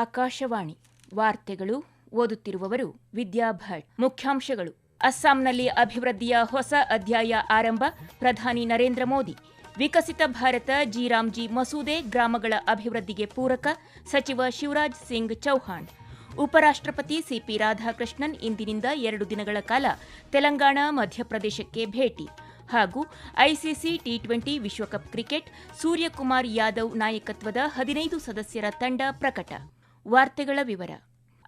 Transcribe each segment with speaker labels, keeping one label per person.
Speaker 1: ಆಕಾಶವಾಣಿ ವಾರ್ತೆಗಳು ಓದುತ್ತಿರುವವರು ವಿದ್ಯಾಭಟ್ ಮುಖ್ಯಾಂಶಗಳು. ಅಸ್ಸಾಂನಲ್ಲಿ ಅಭಿವೃದ್ಧಿಯ ಹೊಸ ಅಧ್ಯಾಯ ಆರಂಭ, ಪ್ರಧಾನಿ ನರೇಂದ್ರ ಮೋದಿ. ವಿಕಸಿತ ಭಾರತ, ಜಿರಾಮ್ಜಿ ಮಸೂದೆ ಗ್ರಾಮಗಳ ಅಭಿವೃದ್ಧಿಗೆ ಪೂರಕ, ಸಚಿವ ಶಿವರಾಜ್ ಸಿಂಗ್ ಚೌಹಾಣ್. ಉಪರಾಷ್ಟ್ರಪತಿ ಸಿಪಿ ರಾಧಾಕೃಷ್ಣನ್ ಇಂದಿನಿಂದ ಎರಡು ದಿನಗಳ ಕಾಲ ತೆಲಂಗಾಣ, ಮಧ್ಯಪ್ರದೇಶಕ್ಕೆ ಭೇಟಿ. ಹಾಗೂ ಐಸಿಸಿ ಟಿ ಟ್ವೆಂಟಿ ವಿಶ್ವಕಪ್ ಕ್ರಿಕೆಟ್, ಸೂರ್ಯಕುಮಾರ್ ಯಾದವ್ ನಾಯಕತ್ವದ ಹದಿನೈದು ಸದಸ್ಯರ ತಂಡ ಪ್ರಕಟ. ವಾರ್ತೆಗಳ ವಿವರ.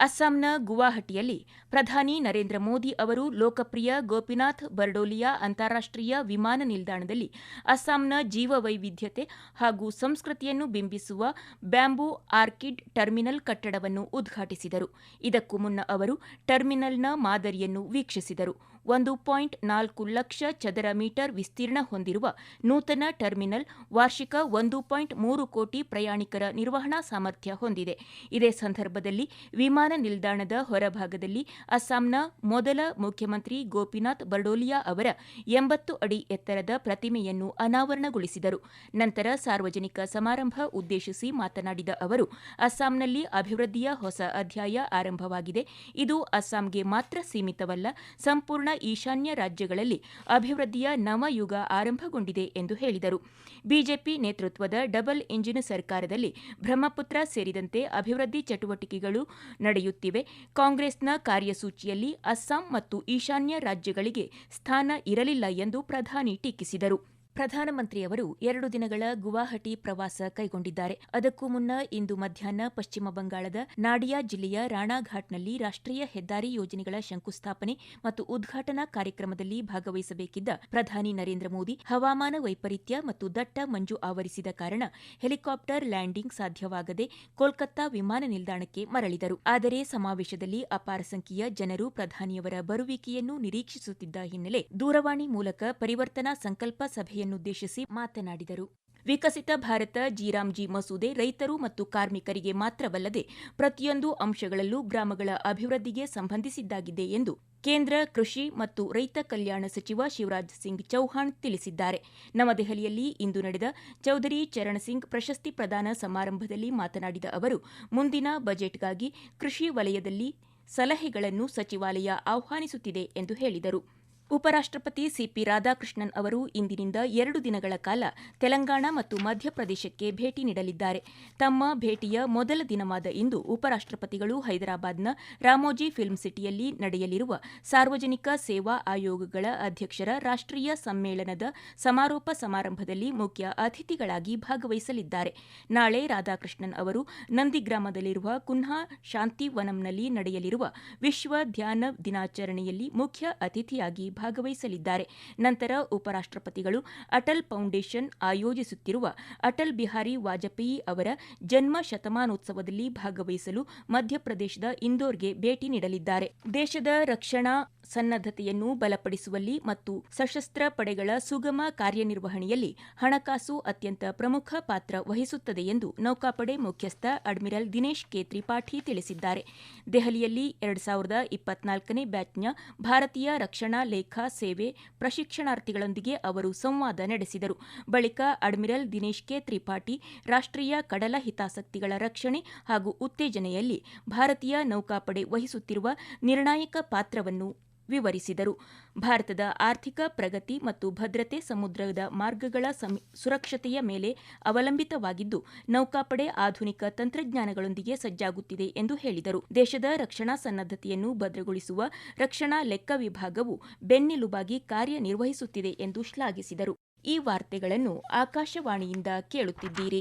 Speaker 1: ಅಸ್ಸಾಂನ ಗುವಾಹಟಿಯಲ್ಲಿ ಪ್ರಧಾನಿ ನರೇಂದ್ರ ಮೋದಿ ಅವರು ಲೋಕಪ್ರಿಯ ಗೋಪಿನಾಥ್ ಬರ್ಡೋಲಿಯಾ ಅಂತಾರಾಷ್ಟೀಯ ವಿಮಾನ ನಿಲ್ದಾಣದಲ್ಲಿ ಅಸ್ಸಾಂನ ಜೀವವೈವಿಧ್ಯತೆ ಹಾಗೂ ಸಂಸ್ಕೃತಿಯನ್ನು ಬಿಂಬಿಸುವ ಬ್ಯಾಂಬೂ ಆರ್ಕಿಡ್ ಟರ್ಮಿನಲ್ ಕಟ್ಟಡವನ್ನು ಉದ್ಘಾಟಿಸಿದರು. ಇದಕ್ಕೂ ಮುನ್ನ ಅವರು ಟರ್ಮಿನಲ್ನ ಮಾದರಿಯನ್ನು ವೀಕ್ಷಿಸಿದರು. ಒಂದು ಪಾಯಿಂಟ್ ನಾಲ್ಕು ಲಕ್ಷ ಚದರ ಮೀಟರ್ ವಿಸ್ತೀರ್ಣ ಹೊಂದಿರುವ ನೂತನ ಟರ್ಮಿನಲ್ ವಾರ್ಷಿಕ ಒಂದು ಪಾಯಿಂಟ್ ಮೂರು ಕೋಟಿ ಪ್ರಯಾಣಿಕರ ನಿರ್ವಹಣಾ ಸಾಮರ್ಥ್ಯ ಹೊಂದಿದೆ. ಇದೇ ಸಂದರ್ಭದಲ್ಲಿ ವಿಮಾನ ನಿಲ್ದಾಣದ ಹೊರಭಾಗದಲ್ಲಿ ಅಸ್ಸಾಂನ ಮೊದಲ ಮುಖ್ಯಮಂತ್ರಿ ಗೋಪಿನಾಥ್ ಬರ್ಡೋಲಿಯಾ ಅವರ ಎಂಬತ್ತು ಅಡಿ ಎತ್ತರದ ಪ್ರತಿಮೆಯನ್ನು ಅನಾವರಣಗೊಳಿಸಿದರು. ನಂತರ ಸಾರ್ವಜನಿಕ ಸಮಾರಂಭ ಉದ್ದೇಶಿಸಿ ಮಾತನಾಡಿದ ಅವರು, ಅಸ್ಸಾಂನಲ್ಲಿ ಅಭಿವೃದ್ಧಿಯ ಹೊಸ ಅಧ್ಯಾಯ ಆರಂಭವಾಗಿದೆ. ಇದು ಅಸ್ಸಾಂಗೆ ಮಾತ್ರ ಸೀಮಿತವಲ್ಲ, ಸಂಪೂರ್ಣ ಈಶಾನ್ಯ ರಾಜ್ಯಗಳಲ್ಲಿ ಅಭಿವೃದ್ಧಿಯ ನವಯುಗ ಆರಂಭಗೊಂಡಿದೆ ಎಂದು ಹೇಳಿದರು. ಬಿಜೆಪಿ ನೇತೃತ್ವದ ಡಬಲ್ ಇಂಜಿನ್ ಸರ್ಕಾರದಲ್ಲಿ ಬ್ರಹ್ಮಪುತ್ರ ಸೇರಿದಂತೆ ಅಭಿವೃದ್ಧಿ ಚಟುವಟಿಕೆಗಳು ನಡೆಯುತ್ತಿವೆ. ಕಾಂಗ್ರೆಸ್ನ ಕಾರ್ಯಸೂಚಿಯಲ್ಲಿ ಅಸ್ಸಾಂ ಮತ್ತು ಈಶಾನ್ಯ ರಾಜ್ಯಗಳಿಗೆ ಸ್ಥಾನ ಇರಲಿಲ್ಲ ಎಂದು ಪ್ರಧಾನಿ ಟೀಕಿಸಿದರು. ಪ್ರಧಾನಮಂತ್ರಿಯವರು ಎರಡು ದಿನಗಳ ಗುವಾಹಟಿ ಪ್ರವಾಸ ಕೈಗೊಂಡಿದ್ದಾರೆ. ಅದಕ್ಕೂ ಮುನ್ನ ಇಂದು ಮಧ್ಯಾಹ್ನ ಪಶ್ಚಿಮ ಬಂಗಾಳದ ನಾಡಿಯಾ ಜಿಲ್ಲೆಯ ರಾಣಾಘಾಟ್ನಲ್ಲಿ ರಾಷ್ಟೀಯ ಹೆದ್ದಾರಿ ಯೋಜನೆಗಳ ಶಂಕುಸ್ಥಾಪನೆ ಮತ್ತು ಉದ್ಘಾಟನಾ ಕಾರ್ಯಕ್ರಮದಲ್ಲಿ ಭಾಗವಹಿಸಬೇಕಿದ್ದ ಪ್ರಧಾನಿ ನರೇಂದ್ರ ಮೋದಿ, ಹವಾಮಾನ ವೈಪರೀತ್ಯ ಮತ್ತು ದಟ್ಟ ಮಂಜು ಆವರಿಸಿದ ಕಾರಣ ಹೆಲಿಕಾಪ್ಟರ್ ಲ್ಯಾಂಡಿಂಗ್ ಸಾಧ್ಯವಾಗದೆ ಕೋಲ್ಕತ್ತಾ ವಿಮಾನ ನಿಲ್ದಾಣಕ್ಕೆ ಮರಳಿದರು. ಆದರೆ ಸಮಾವೇಶದಲ್ಲಿ ಅಪಾರ ಸಂಖ್ಯೆಯ ಜನರು ಪ್ರಧಾನಿಯವರ ಬರುವಿಕೆಯನ್ನು ನಿರೀಕ್ಷಿಸುತ್ತಿದ್ದ ಹಿನ್ನೆಲೆ ದೂರವಾಣಿ ಮೂಲಕ ಪರಿವರ್ತನಾ ಸಂಕಲ್ಪ ಸಭೆಯನ್ನು ಉದ್ದೇಶಿಸಿ ಮಾತನಾಡಿದರು. ವಿಕಸಿತ ಭಾರತ ಜಿರಾಮ್ಜಿ ಮಸೂದೆ ರೈತರು ಮತ್ತು ಕಾರ್ಮಿಕರಿಗೆ ಮಾತ್ರವಲ್ಲದೆ ಪ್ರತಿಯೊಂದು ಅಂಶಗಳಲ್ಲೂ ಗ್ರಾಮಗಳ ಅಭಿವೃದ್ಧಿಗೆ ಸಂಬಂಧಿಸಿದ್ದಾಗಿದೆ ಎಂದು ಕೇಂದ್ರ ಕೃಷಿ ಮತ್ತು ರೈತ ಕಲ್ಯಾಣ ಸಚಿವ ಶಿವರಾಜ್ ಸಿಂಗ್ ಚೌಹಾಣ್ ತಿಳಿಸಿದ್ದಾರೆ. ನವದೆಹಲಿಯಲ್ಲಿ ಇಂದು ನಡೆದ ಚೌಧರಿ ಚರಣ್ ಸಿಂಗ್ ಪ್ರಶಸ್ತಿ ಪ್ರದಾನ ಸಮಾರಂಭದಲ್ಲಿ ಮಾತನಾಡಿದ ಅವರು, ಮುಂದಿನ ಬಜೆಟ್ಗಾಗಿ ಕೃಷಿ ವಲಯದಲ್ಲಿ ಸಲಹೆಗಳನ್ನು ಸಚಿವಾಲಯ ಆಹ್ವಾನಿಸುತ್ತಿದೆ ಎಂದು ಹೇಳಿದರು. ಉಪರಾಷ್ಟ್ರಪತಿ ಸಿಪಿ ರಾಧಾಕೃಷ್ಣನ್ ಅವರು ಇಂದಿನಿಂದ ಎರಡು ದಿನಗಳ ಕಾಲ ತೆಲಂಗಾಣ ಮತ್ತು ಮಧ್ಯಪ್ರದೇಶಕ್ಕೆ ಭೇಟಿ ನೀಡಲಿದ್ದಾರೆ. ತಮ್ಮ ಭೇಟಿಯ ಮೊದಲ ದಿನವಾದ ಇಂದು ಉಪರಾಷ್ಟ್ರಪತಿಗಳು ಹೈದರಾಬಾದ್ನ ರಾಮೋಜಿ ಫಿಲ್ಮ್ ಸಿಟಿಯಲ್ಲಿ ನಡೆಯಲಿರುವ ಸಾರ್ವಜನಿಕ ಸೇವಾ ಆಯೋಗಗಳ ಅಧ್ಯಕ್ಷರ ರಾಷ್ಟೀಯ ಸಮ್ಮೇಳನದ ಸಮಾರೋಪ ಸಮಾರಂಭದಲ್ಲಿ ಮುಖ್ಯ ಅತಿಥಿಗಳಾಗಿ ಭಾಗವಹಿಸಲಿದ್ದಾರೆ. ನಾಳೆ ರಾಧಾಕೃಷ್ಣನ್ ಅವರು ನಂದಿಗ್ರಾಮದಲ್ಲಿರುವ ಕುನ್ಹಾ ಶಾಂತಿವನಂನಲ್ಲಿ ನಡೆಯಲಿರುವ ವಿಶ್ವ ಧ್ಯಾನ ದಿನಾಚರಣೆಯಲ್ಲಿ ಮುಖ್ಯ ಅತಿಥಿಯಾಗಿ ಭಾಗವಹಿಸಲಿದ್ದಾರೆ. ನಂತರ ಉಪರಾಷ್ಟ್ರಪತಿಗಳು ಅಟಲ್ ಫೌಂಡೇಶನ್ ಆಯೋಜಿಸುತ್ತಿರುವ ಅಟಲ್ ಬಿಹಾರಿ ವಾಜಪೇಯಿ ಅವರ ಜನ್ಮ ಶತಮಾನೋತ್ಸವದಲ್ಲಿ ಭಾಗವಹಿಸಲು ಮಧ್ಯಪ್ರದೇಶದ ಇಂದೋರ್ಗೆ ಭೇಟಿ ನೀಡಲಿದ್ದಾರೆ. ದೇಶದ ರಕ್ಷಣಾ ಸನ್ನದ್ಧತೆಯನ್ನು ಬಲಪಡಿಸುವಲ್ಲಿ ಮತ್ತು ಸಶಸ್ತ್ರ ಪಡೆಗಳ ಸುಗಮ ಕಾರ್ಯನಿರ್ವಹಣೆಯಲ್ಲಿ ಹಣಕಾಸು ಅತ್ಯಂತ ಪ್ರಮುಖ ಪಾತ್ರ ವಹಿಸುತ್ತದೆ ಎಂದು ನೌಕಾಪಡೆ ಮುಖ್ಯಸ್ಥ ಅಡ್ಮಿರಲ್ ದಿನೇಶ್ ಕೆ ತ್ರಿಪಾಠಿ ತಿಳಿಸಿದ್ದಾರೆ. ದೆಹಲಿಯಲ್ಲಿ ಎರಡ್ ಸಾವಿರದ ಇಪ್ಪತ್ನಾಲ್ಕನೇ ಬ್ಯಾಚ್ನ ಭಾರತೀಯ ರಕ್ಷಣಾ ಲೇಖಾ ಸೇವೆ ಪ್ರಶಿಕ್ಷಣಾರ್ಥಿಗಳೊಂದಿಗೆ ಅವರು ಸಂವಾದ ನಡೆಸಿದರು. ಬಳಿಕ ಅಡ್ಮಿರಲ್ ದಿನೇಶ್ ಕೆ. ತ್ರಿಪಾಠಿ ರಾಷ್ಟೀಯ ಕಡಲ ಹಿತಾಸಕ್ತಿಗಳ ರಕ್ಷಣೆ ಹಾಗೂ ಉತ್ತೇಜನೆಯಲ್ಲಿ ಭಾರತೀಯ ನೌಕಾಪಡೆ ವಹಿಸುತ್ತಿರುವ ನಿರ್ಣಾಯಕ ಪಾತ್ರವನ್ನು ವಿವರಿಸಿದರು. ಭಾರತದ ಆರ್ಥಿಕ ಪ್ರಗತಿ ಮತ್ತು ಭದ್ರತೆ ಸಮುದ್ರದ ಮಾರ್ಗಗಳ ಸುರಕ್ಷತೆಯ ಮೇಲೆ ಅವಲಂಬಿತವಾಗಿದ್ದು, ನೌಕಾಪಡೆ ಆಧುನಿಕ ತಂತ್ರಜ್ಞಾನಗಳೊಂದಿಗೆ ಸಜ್ಜಾಗುತ್ತಿದೆ ಎಂದು ಹೇಳಿದರು. ದೇಶದ ರಕ್ಷಣಾ ಸನ್ನದ್ದತೆಯನ್ನು ಭದ್ರಗೊಳಿಸುವ ರಕ್ಷಣಾ ಲೆಕ್ಕ ವಿಭಾಗವು ಬೆನ್ನೆಲುಬಾಗಿ ಕಾರ್ಯನಿರ್ವಹಿಸುತ್ತಿದೆ ಎಂದು ಶ್ಲಾಘಿಸಿದರು. ಈ ವಾರ್ತೆಗಳನ್ನು ಆಕಾಶವಾಣಿಯಿಂದ ಕೇಳುತ್ತಿದ್ದೀರಿ.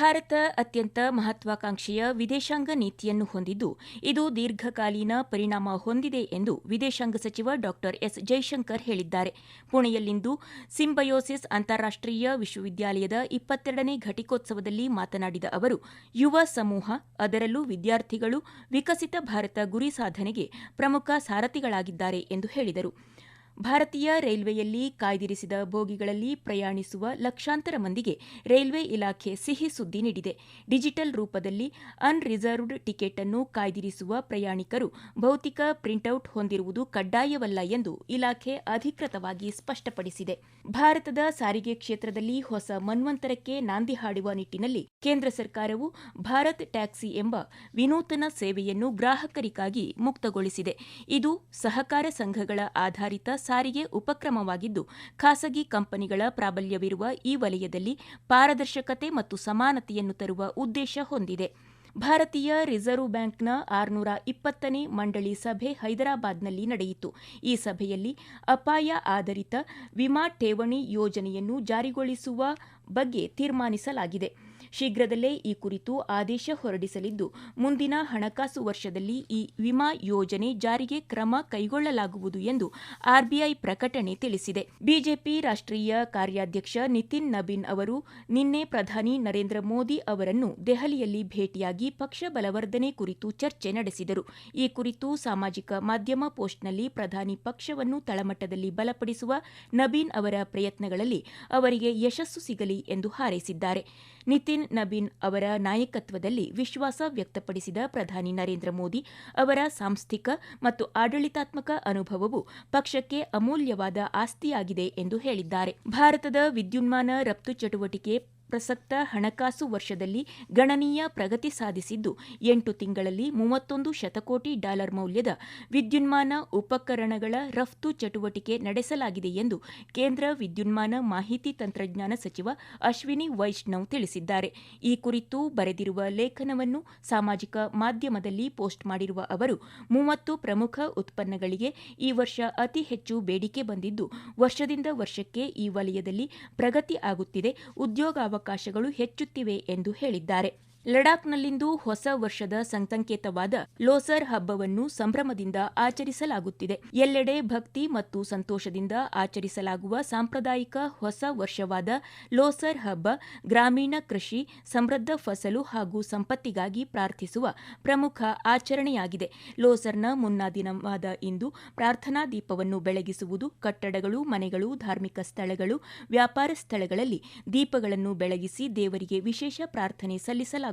Speaker 1: ಭಾರತ ಅತ್ಯಂತ ಮಹತ್ವಾಕಾಂಕ್ಷೆಯ ವಿದೇಶಾಂಗ ನೀತಿಯನ್ನು ಹೊಂದಿದ್ದು, ಇದು ದೀರ್ಘಕಾಲೀನ ಪರಿಣಾಮ ಹೊಂದಿದೆ ಎಂದು ವಿದೇಶಾಂಗ ಸಚಿವ ಡಾ ಎಸ್ ಜೈಶಂಕರ್ ಹೇಳಿದ್ದಾರೆ. ಪುಣೆಯಲ್ಲಿಂದು ಸಿಂಬಯೋಸಿಸ್ ಅಂತಾರಾಷ್ಟೀಯ ವಿಶ್ವವಿದ್ಯಾಲಯದ ಇಪ್ಪತ್ತೆರಡನೇ ಘಟಿಕೋತ್ಸವದಲ್ಲಿ ಮಾತನಾಡಿದ ಅವರು, ಯುವ ಸಮೂಹ, ಅದರಲ್ಲೂ ವಿದ್ಯಾರ್ಥಿಗಳು, ವಿಕಸಿತ ಭಾರತ ಗುರಿ ಸಾಧನೆಗೆ ಪ್ರಮುಖ ಸಾರಥಿಗಳಾಗಿದ್ದಾರೆ ಎಂದು ಹೇಳಿದರು. ಭಾರತೀಯ ರೈಲ್ವೆಯಲ್ಲಿ ಕಾಯ್ದಿರಿಸಿದ ಬೋಗಿಗಳಲ್ಲಿ ಪ್ರಯಾಣಿಸುವ ಲಕ್ಷಾಂತರ ಮಂದಿಗೆ ರೈಲ್ವೆ ಇಲಾಖೆ ಸಿಹಿ ಸುದ್ದಿ ನೀಡಿದೆ. ಡಿಜಿಟಲ್ ರೂಪದಲ್ಲಿ ಅನ್ರಿಸರ್ವ್ಡ್ ಟಿಕೆಟ್ ಅನ್ನು ಕಾಯ್ದಿರಿಸುವ ಪ್ರಯಾಣಿಕರು ಭೌತಿಕ ಪ್ರಿಂಟ್ಔಟ್ ಹೊಂದಿರುವುದು ಕಡ್ಡಾಯವಲ್ಲ ಎಂದು ಇಲಾಖೆ ಅಧಿಕೃತವಾಗಿ ಸ್ಪಷ್ಟಪಡಿಸಿದೆ. ಭಾರತದ ಸಾರಿಗೆ ಕ್ಷೇತ್ರದಲ್ಲಿ ಹೊಸ ಮನ್ವಂತರಕ್ಕೆ ನಾಂದಿ ಹಾಡುವ ನಿಟ್ಟಿನಲ್ಲಿ ಕೇಂದ್ರ ಸರ್ಕಾರವು ಭಾರತ್ ಟ್ಯಾಕ್ಸಿ ಎಂಬ ವಿನೂತನ ಸೇವೆಯನ್ನು ಗ್ರಾಹಕರಿಗಾಗಿ ಮುಕ್ತಗೊಳಿಸಿದೆ. ಇದು ಸಹಕಾರ ಸಂಘಗಳ ಆಧಾರಿತ ಸಾರಿಗೆ ಉಪಕ್ರಮವಾಗಿದ್ದು, ಖಾಸಗಿ ಕಂಪನಿಗಳ ಪ್ರಾಬಲ್ಯವಿರುವ ಈ ವಲಯದಲ್ಲಿ ಪಾರದರ್ಶಕತೆ ಮತ್ತು ಸಮಾನತೆಯನ್ನು ತರುವ ಉದ್ದೇಶ ಹೊಂದಿದೆ. ಭಾರತೀಯ ರಿಸರ್ವ್ ಬ್ಯಾಂಕ್ನ ಆರುನೂರ ಇಪ್ಪತ್ತನೇ ಮಂಡಳಿ ಸಭೆ ಹೈದರಾಬಾದ್ನಲ್ಲಿ ನಡೆಯಿತು. ಈ ಸಭೆಯಲ್ಲಿ ಅಪಾಯ ಆಧಾರಿತ ವಿಮಾ ಠೇವಣಿ ಯೋಜನೆಯನ್ನು ಜಾರಿಗೊಳಿಸುವ ಬಗ್ಗೆ ತೀರ್ಮಾನಿಸಲಾಗಿದೆ. ಶೀಘ್ರದಲ್ಲೇ ಈ ಕುರಿತು ಆದೇಶ ಹೊರಡಿಸಲಿದ್ದು, ಮುಂದಿನ ಹಣಕಾಸು ವರ್ಷದಲ್ಲಿ ಈ ವಿಮಾ ಯೋಜನೆ ಜಾರಿಗೆ ಕ್ರಮ ಕೈಗೊಳ್ಳಲಾಗುವುದು ಎಂದು ಆರ್ಬಿಐ ಪ್ರಕಟಣೆ ತಿಳಿಸಿದೆ. ಬಿಜೆಪಿ ರಾಷ್ಟ್ರೀಯ ಕಾರ್ಯಾಧ್ಯಕ್ಷ ನಿತಿನ್ ನಬೀನ್ ಅವರು ನಿನ್ನೆ ಪ್ರಧಾನಿ ನರೇಂದ್ರ ಮೋದಿ ಅವರನ್ನು ದೆಹಲಿಯಲ್ಲಿ ಭೇಟಿಯಾಗಿ ಪಕ್ಷ ಬಲವರ್ಧನೆ ಕುರಿತು ಚರ್ಚೆ ನಡೆಸಿದರು. ಈ ಕುರಿತು ಸಾಮಾಜಿಕ ಮಾಧ್ಯಮ ಪೋಸ್ಟ್ನಲ್ಲಿ ಪ್ರಧಾನಿ ಪಕ್ಷವನ್ನು ತಳಮಟ್ಟದಲ್ಲಿ ಬಲಪಡಿಸುವ ನಬೀನ್ ಅವರ ಪ್ರಯತ್ನಗಳಲ್ಲಿ ಅವರಿಗೆ ಯಶಸ್ಸು ಸಿಗಲಿ ಎಂದು ಹಾರೈಸಿದ್ದಾರೆ. ನಿತಿನ್ ನಬೀನ್ ಅವರ ನಾಯಕತ್ವದಲ್ಲಿ ವಿಶ್ವಾಸ ವ್ಯಕ್ತಪಡಿಸಿದ ಪ್ರಧಾನಿ ನರೇಂದ್ರ ಮೋದಿ ಅವರ ಸಾಂಸ್ಥಿಕ ಮತ್ತು ಆಡಳಿತಾತ್ಮಕ ಅನುಭವವು ಪಕ್ಷಕ್ಕೆ ಅಮೂಲ್ಯವಾದ ಆಸ್ತಿಯಾಗಿದೆ ಎಂದು ಹೇಳಿದ್ದಾರೆ. ಭಾರತದ ವಿದ್ಯುನ್ಮಾನ ರಫ್ತು ಚಟುವಟಿಕೆ ಪ್ರಸಕ್ತ ಹಣಕಾಸು ವರ್ಷದಲ್ಲಿ ಗಣನೀಯ ಪ್ರಗತಿ ಸಾಧಿಸಿದ್ದು, ಎಂಟು ತಿಂಗಳಲ್ಲಿ ಮೂವತ್ತೊಂದು ಶತಕೋಟಿ ಡಾಲರ್ ಮೌಲ್ಯದ ವಿದ್ಯುನ್ಮಾನ ಉಪಕರಣಗಳ ರಫ್ತು ಚಟುವಟಿಕೆ ನಡೆಸಲಾಗಿದೆ ಎಂದು ಕೇಂದ್ರ ವಿದ್ಯುನ್ಮಾನ ಮಾಹಿತಿ ತಂತ್ರಜ್ಞಾನ ಸಚಿವ ಅಶ್ವಿನಿ ವೈಷ್ಣವ್ ತಿಳಿಸಿದ್ದಾರೆ. ಈ ಕುರಿತು ಬರೆದಿರುವ ಲೇಖನವನ್ನು ಸಾಮಾಜಿಕ ಮಾಧ್ಯಮದಲ್ಲಿ ಪೋಸ್ಟ್ ಮಾಡಿರುವ ಅವರು, ಮೂವತ್ತು ಪ್ರಮುಖ ಉತ್ಪನ್ನಗಳಿಗೆ ಈ ವರ್ಷ ಅತಿ ಹೆಚ್ಚು ಬೇಡಿಕೆ ಬಂದಿದ್ದು, ವರ್ಷದಿಂದ ವರ್ಷಕ್ಕೆ ಈ ವಲಯದಲ್ಲಿ ಪ್ರಗತಿ ಆಗುತ್ತಿದೆ ಉದ್ಯೋಗಾವಕಾಶಗಳು ಹೆಚ್ಚುತ್ತಿವೆ ಎಂದು ಹೇಳಿದ್ದಾರೆ. ಲಡಾಖ್ನಲ್ಲಿಂದು ಹೊಸ ವರ್ಷದ ಸಂಕೇತವಾದ ಲೋಸರ್ ಹಬ್ಬವನ್ನು ಸಂಭ್ರಮದಿಂದ ಆಚರಿಸಲಾಗುತ್ತಿದೆ. ಎಲ್ಲೆಡೆ ಭಕ್ತಿ ಮತ್ತು ಸಂತೋಷದಿಂದ ಆಚರಿಸಲಾಗುವ ಸಾಂಪ್ರದಾಯಿಕ ಹೊಸ ವರ್ಷವಾದ ಲೋಸರ್ ಹಬ್ಬ ಗ್ರಾಮೀಣ ಕೃಷಿ, ಸಮೃದ್ಧ ಫಸಲು ಹಾಗೂ ಸಂಪತ್ತಿಗಾಗಿ ಪ್ರಾರ್ಥಿಸುವ ಪ್ರಮುಖ ಆಚರಣೆಯಾಗಿದೆ. ಲೋಸರ್ನ ಮುನ್ನಾ ದಿನವಾದ ಇಂದು ಪ್ರಾರ್ಥನಾ ದೀಪವನ್ನು ಬೆಳಗಿಸುವುದು ಕಟ್ಟಡಗಳು, ಮನೆಗಳು, ಧಾರ್ಮಿಕ ಸ್ಥಳಗಳು, ವ್ಯಾಪಾರ ಸ್ಥಳಗಳಲ್ಲಿ ದೀಪಗಳನ್ನು ಬೆಳಗಿಸಿ ದೇವರಿಗೆ ವಿಶೇಷ ಪ್ರಾರ್ಥನೆ ಸಲ್ಲಿಸಲಾಗುತ್ತದೆ.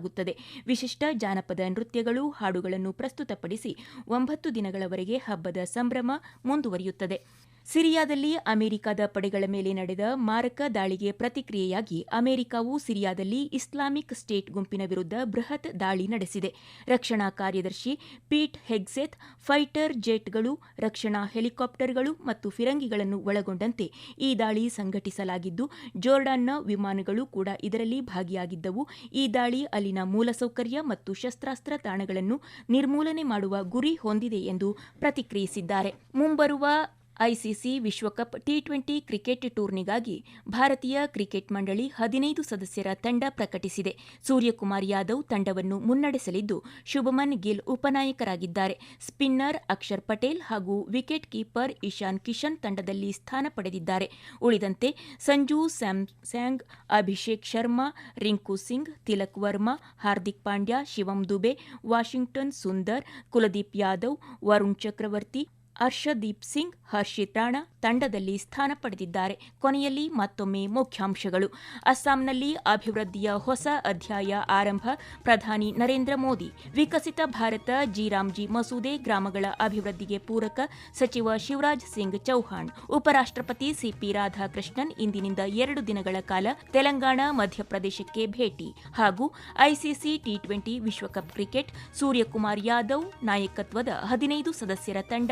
Speaker 1: ವಿಶಿಷ್ಟ ಜಾನಪದ ನೃತ್ಯಗಳು ಹಾಡುಗಳನ್ನು ಪ್ರಸ್ತುತಪಡಿಸಿ ಒಂಬತ್ತು ದಿನಗಳವರೆಗೆ ಹಬ್ಬದ ಸಂಭ್ರಮ ಮುಂದುವರಿಯುತ್ತದೆ. ಸಿರಿಯಾದಲ್ಲಿ ಅಮೆರಿಕದ ಪಡೆಗಳ ಮೇಲೆ ನಡೆದ ಮಾರಕ ದಾಳಿಗೆ ಪ್ರತಿಕ್ರಿಯೆಯಾಗಿ ಅಮೆರಿಕವು ಸಿರಿಯಾದಲ್ಲಿ ಇಸ್ಲಾಮಿಕ್ ಸ್ಟೇಟ್ ಗುಂಪಿನ ವಿರುದ್ಧ ಬೃಹತ್ ದಾಳಿ ನಡೆಸಿದೆ. ರಕ್ಷಣಾ ಕಾರ್ಯದರ್ಶಿ ಪೀಟ್ ಹೆಗ್ಸೆತ್, ಫೈಟರ್ ಜೆಟ್ಗಳು, ರಕ್ಷಣಾ ಹೆಲಿಕಾಪ್ಟರ್ಗಳು ಮತ್ತು ಫಿರಂಗಿಗಳನ್ನು ಒಳಗೊಂಡಂತೆ ಈ ದಾಳಿ ಸಂಘಟಿಸಲಾಗಿದ್ದು, ಜೋರ್ಡಾನ್ನ ವಿಮಾನಗಳು ಕೂಡ ಇದರಲ್ಲಿ ಭಾಗಿಯಾಗಿದ್ದವು. ಈ ದಾಳಿ ಅಲ್ಲಿನ ಮೂಲಸೌಕರ್ಯ ಮತ್ತು ಶಸ್ತ್ರಾಸ್ತ್ರ ತಾಣಗಳನ್ನು ನಿರ್ಮೂಲನೆ ಮಾಡುವ ಗುರಿ ಹೊಂದಿದೆ ಎಂದು ಪ್ರತಿಕ್ರಿಯಿಸಿದ್ದಾರೆ. ಮುಂಬರುವ ಐಸಿಸಿ ವಿಶ್ವಕಪ್ ಟಿ ಟ್ವೆಂಟಿ ಕ್ರಿಕೆಟ್ ಟೂರ್ನಿಗಾಗಿ ಭಾರತೀಯ ಕ್ರಿಕೆಟ್ ಮಂಡಳಿ ಹದಿನೈದು ಸದಸ್ಯರ ತಂಡ ಪ್ರಕಟಿಸಿದೆ. ಸೂರ್ಯಕುಮಾರ್ ಯಾದವ್ ತಂಡವನ್ನು ಮುನ್ನಡೆಸಲಿದ್ದು ಶುಭಮನ್ ಗಿಲ್ ಉಪನಾಯಕರಾಗಿದ್ದಾರೆ. ಸ್ಪಿನ್ನರ್ ಅಕ್ಷರ್ ಪಟೇಲ್ ಹಾಗೂ ವಿಕೆಟ್ ಕೀಪರ್ ಇಶಾನ್ ಕಿಶನ್ ತಂಡದಲ್ಲಿ ಸ್ಥಾನ ಪಡೆದಿದ್ದಾರೆ. ಉಳಿದಂತೆ ಸಂಜು ಸ್ಯಾಮ್ಸ್ಯಾಂಗ್ ಅಭಿಷೇಕ್ ಶರ್ಮಾ, ರಿಂಕು ಸಿಂಗ್, ತಿಲಕ್ ವರ್ಮಾ, ಹಾರ್ದಿಕ್ ಪಾಂಡ್ಯ, ಶಿವಂ ದುಬೆ, ವಾಷಿಂಗ್ಟನ್ ಸುಂದರ್, ಕುಲದೀಪ್ ಯಾದವ್, ವರುಣ್ ಚಕ್ರವರ್ತಿ ಹರ್ಷದೀಪ್ ಸಿಂಗ್, ಹರ್ಷಿತ್ ರಾಣಾ ತಂಡದಲ್ಲಿ ಸ್ಥಾನ ಪಡೆದಿದ್ದಾರೆ. ಕೊನೆಯಲ್ಲಿ ಮತ್ತೊಮ್ಮೆ ಮುಖ್ಯಾಂಶಗಳು. ಅಸ್ಸಾಂನಲ್ಲಿ ಅಭಿವೃದ್ಧಿಯ ಹೊಸ ಅಧ್ಯಾಯ ಆರಂಭ. ಪ್ರಧಾನಿ ನರೇಂದ್ರ ಮೋದಿ, ವಿಕಸಿತ ಭಾರತ ಜಿರಾಮ್ಜಿ ಮಸೂದೆ ಗ್ರಾಮಗಳ ಅಭಿವೃದ್ಧಿಗೆ ಪೂರಕ ಸಚಿವ ಶಿವರಾಜ್ ಸಿಂಗ್ ಚೌಹಾಣ್ ಉಪರಾಷ್ಟಪತಿ ಸಿಪಿ ರಾಧಾಕೃಷ್ಣನ್ ಇಂದಿನಿಂದ ಎರಡು ದಿನಗಳ ಕಾಲ ತೆಲಂಗಾಣ, ಮಧ್ಯಪ್ರದೇಶಕ್ಕೆ ಭೇಟಿ ಹಾಗೂ ಐಸಿಸಿ ಟಿ ಟ್ವೆಂಟಿ ವಿಶ್ವಕಪ್ ಕ್ರಿಕೆಟ್, ಸೂರ್ಯಕುಮಾರ್ ಯಾದವ್ ನಾಯಕತ್ವದ ಹದಿನೈದು ಸದಸ್ಯರ ತಂಡ